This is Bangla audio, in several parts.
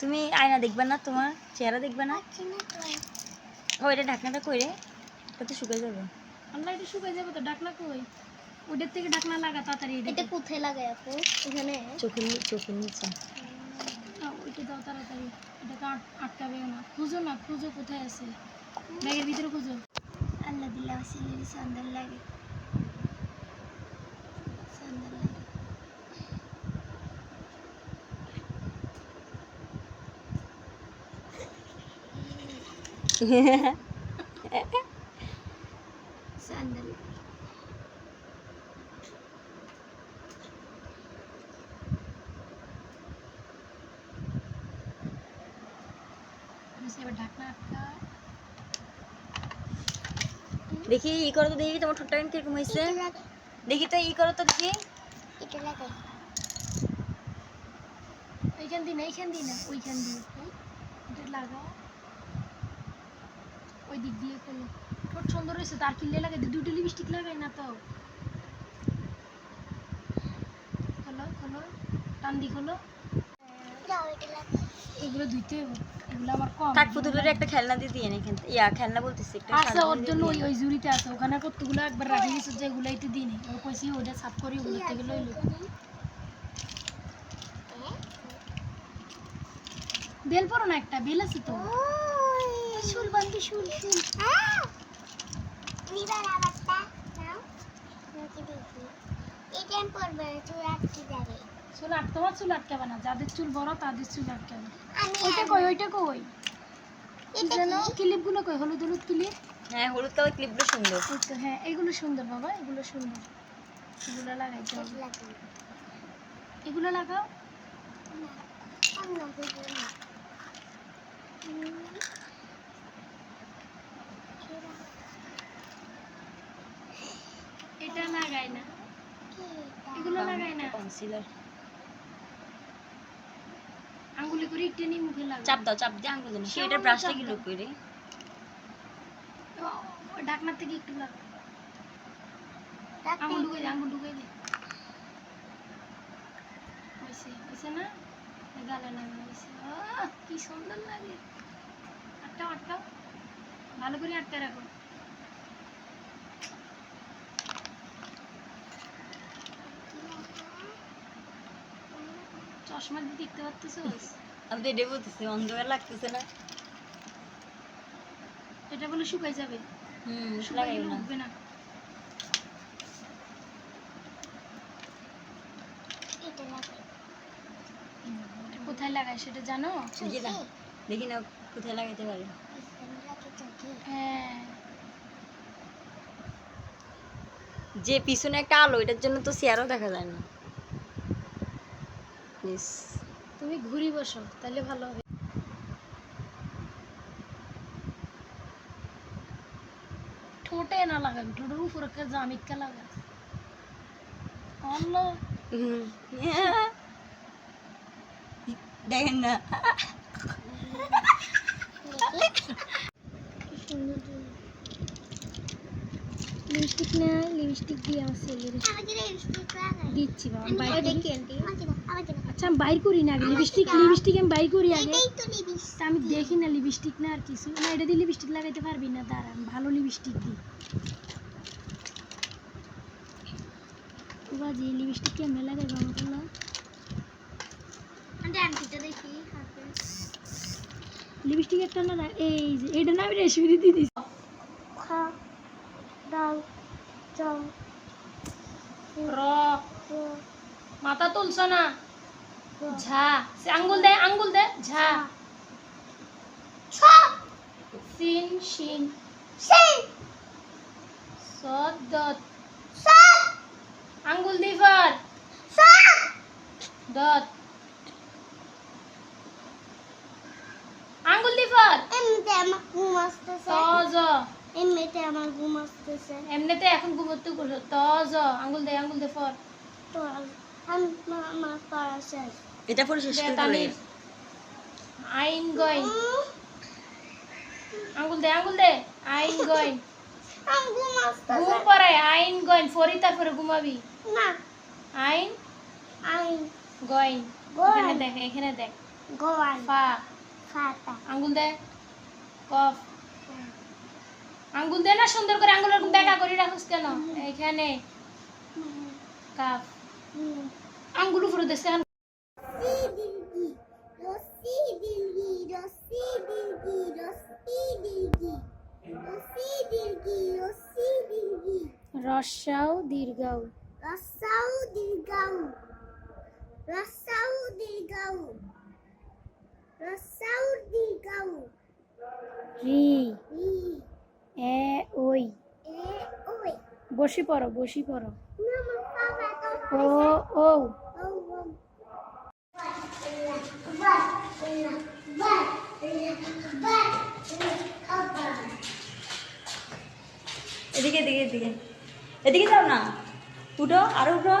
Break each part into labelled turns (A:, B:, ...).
A: তুমি আয়না দেখবে না তোমার চেহারা দেখবে না? ও এটা ঢাকনাটা কই রে? এটা তো শুকিয়ে যাবে।
B: আল্লাহ এটা শুকাই যাবে তো ঢাকনা কই? ওটার থেকে ঢাকনা লাগা তাড়াতাড়ি
C: এটা কোথায় লাগাই আপু? এখানে?
A: চোখের চোখের নিচে।
B: ওইটা দাও তাড়াতাড়ি। এটাকে আটকাবে না। খুঁজো না খুঁজো কোথায় আছে। ব্যাগের ভিতরে খুঁজো।
C: আল্লাহ দিল্লাহ সিলির সুন্দর লাগে। সুন্দর লাগে। সুন্দর লাগে
B: বুঝছি, এবার ঢাকনা আটকা
A: দেখি ই করো তো দেখি তোমার ঠোঁটটা কেমন কীরকম হয়েছে? দেখি তো ই করো তো দেখি।
C: এটা লাগাই
B: এইখান দিই না এইখান দিই না ওইখান হ্যাঁ? এটা লাগাও। ওই দিক দিয়ে করল ঠোঁট সুন্দর হয়েছে তার কিনলে লাগে? দুটো লিপস্টিক লাগাই না তো। খোলো খোলো টান দি খোলো।
C: দাও এটা লাগাই
B: এগুলো ধুইতে হবে। এগুলো আমার কম।
A: থাক পুতুলের একটা খেলনা দিয়ে দিয়ে এখান থেকে। ইয়া খেলনা বলতেছি একটা
B: আছে ওর জন্য ওই ওই জুড়িতে আছে। ওখানে কতগুলো একবার রাখি গেছে যে এতে দিই নি। ওর কইছি ওটা সাফ করি ওগুলো থেকে লইলো বেল পড়ো না একটা বেল আছে তো।
C: শুল বান্ধি শুল শুল নিবার আবারটা নাও। নাকি দেখি এটা পরবে না আটকে যাবে।
B: চুল আট তোমার চুল আটকাবে না যাদের চুল বড় তাদের চুল আটকাবে। ওইটা কই ওইটা কই?
C: এটা
B: যেন ক্লিপগুলো কই হলুদ হলুদ ক্লিপ?
A: হ্যাঁ হলুদ কালার ক্লিপগুলো সুন্দর।
B: তো হ্যাঁ এগুলো সুন্দর বাবা এগুলো সুন্দর। এগুলো লাগাইতে হবে। এগুলো লাগাও।
C: না আমি না
B: এটা লাগাই না। এগুলো লাগাই না।
A: কনসিলার
B: আঙ্গুলি করে একটু নিয়ে মুখে লাগাও
A: চাপ দাও চাপ দিয়ে আঙ্গুল দেন সেটা ব্রাশটা কি
B: দাও।
A: লোক করে
B: ও- ওই থেকে একটু লাগাও। আঙ্গুল ঢুকে দে আঙ্গুল ঢুকে দে। হয়েছে হয়েছে না? গালে না হয়েছে কি সুন্দর লাগে। আটকাও আটকাও। ভালো করে আটকে রাখো। চশমা দিয়ে দেখতে পাচ্তেছো
A: আমি তো বলতেছি অন্ধকার লাগতেছে না।
B: এটা বলে শুকাই যাবে।
A: হুম
B: শুকাই উঠবে না।
C: এটা লাগাই।
B: কোথায় লাগায় সেটা জানো?
A: দেখি না কোথায় লাগাইতে পারে।
C: লাগাই
B: হ্যাঁ।
A: যে পিছনে একটা আলো এটার জন্য তো চেয়ারও দেখা যায় না। ইস
B: তুমি ঘুরি বসো তাহলে ভালো হবে। ঠোঁটে না লাগাবি ঠোঁটের উপরে একটা জামিটকা লাগা আল্লাহ
A: হুম। দেখেন না।
B: লিপস্টিক না লিপস্টিক দিয়ে
C: আমাকে
B: দিচ্ছি বাবা আচ্ছা আমি বাইর করি না আগে। লিপস্টিক লিপস্টিক আমি বাইর করি আগে। আমি দেখি না লিপস্টিক না আর কিছু। না এটা দিয়ে লিপস্টিক লাগাইতে পারবি না তার আমি ভালো লিপস্টিক দিই। বাজি লিপস্টিক কেমনে লাগাইবো আমাকে না লিপস্টিক একটা না এই যে এটা না আমি রেশমি দিছি।
C: খা দাও
B: র। মাথা তুলছ না? ঝা। সে আঙ্গুল দে আঙ্গুল দে। ঝা। সিন শিন।
C: সেই
B: সদ দত।
C: সব
B: আঙ্গুল দি ফর দত। আঙ্গুল দি ফর
C: এমনিতে আমার ঘুম আসতেছে।
B: তজ
C: এমনিতে আমার ঘুম আসতেছে।
B: এমনিতে এখন ঘুমোতে করছ ত জ আঙ্গুল দে আঙ্গুল দে ফর।
C: তো আমি আমার পড়া শেষ।
A: এটা পরে শেষ করে।
B: আইন গইন। আঙ্গুল দে আঙ্গুল দে আইন গইন।
C: আমি ঘুমাচ্ছি
B: ঘুম পড়ায় আইন গইন ফরি তারপরে ঘুমাবি।
C: না।
B: আইন
C: আমি
B: গইন।
C: গইন।
B: এখানে দেখ এখানে দেখ।
C: গোয়াল
B: ফা।
C: ফাটা
B: আঙ্গুল দে কফ। আঙ্গুল দে না সুন্দর করে আঙ্গুল এরকম বেঁকা করে রাখুস কেন? এইখানে। কাপ আঙ্গুল উপরে দেশে
C: রসাও দীর্ঘ রসাও দীর্ঘ রসাও দীর্ঘ
B: রসাও দীর্ঘাও। রি। বসি পড়ো বসি পড়ো। ও ও।
A: এদিকে এদিকে এদিকে। এদিকে যাও না। উঠো, আরও উঠো।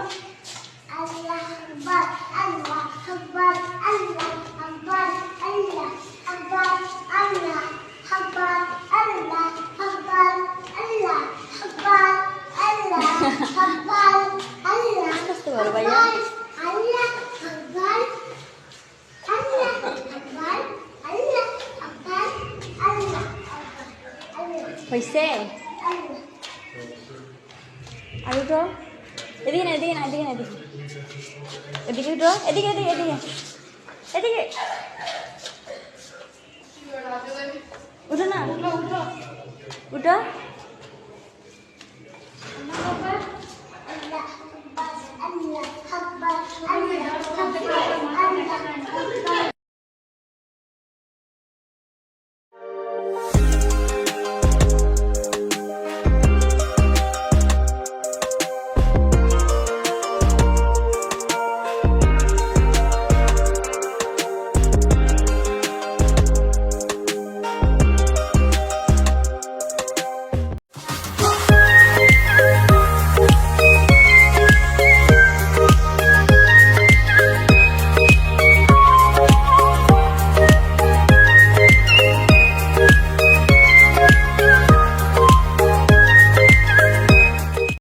C: আকবার
A: হয়েছে
C: আল্লাহ
A: আর উঠো এদিকে না এদিকে না এদিকে না এদিকে এদিকে উঠো এদিকে এদিকে এদিকে এদিকে উঠো না উঠো
C: আল্লাহ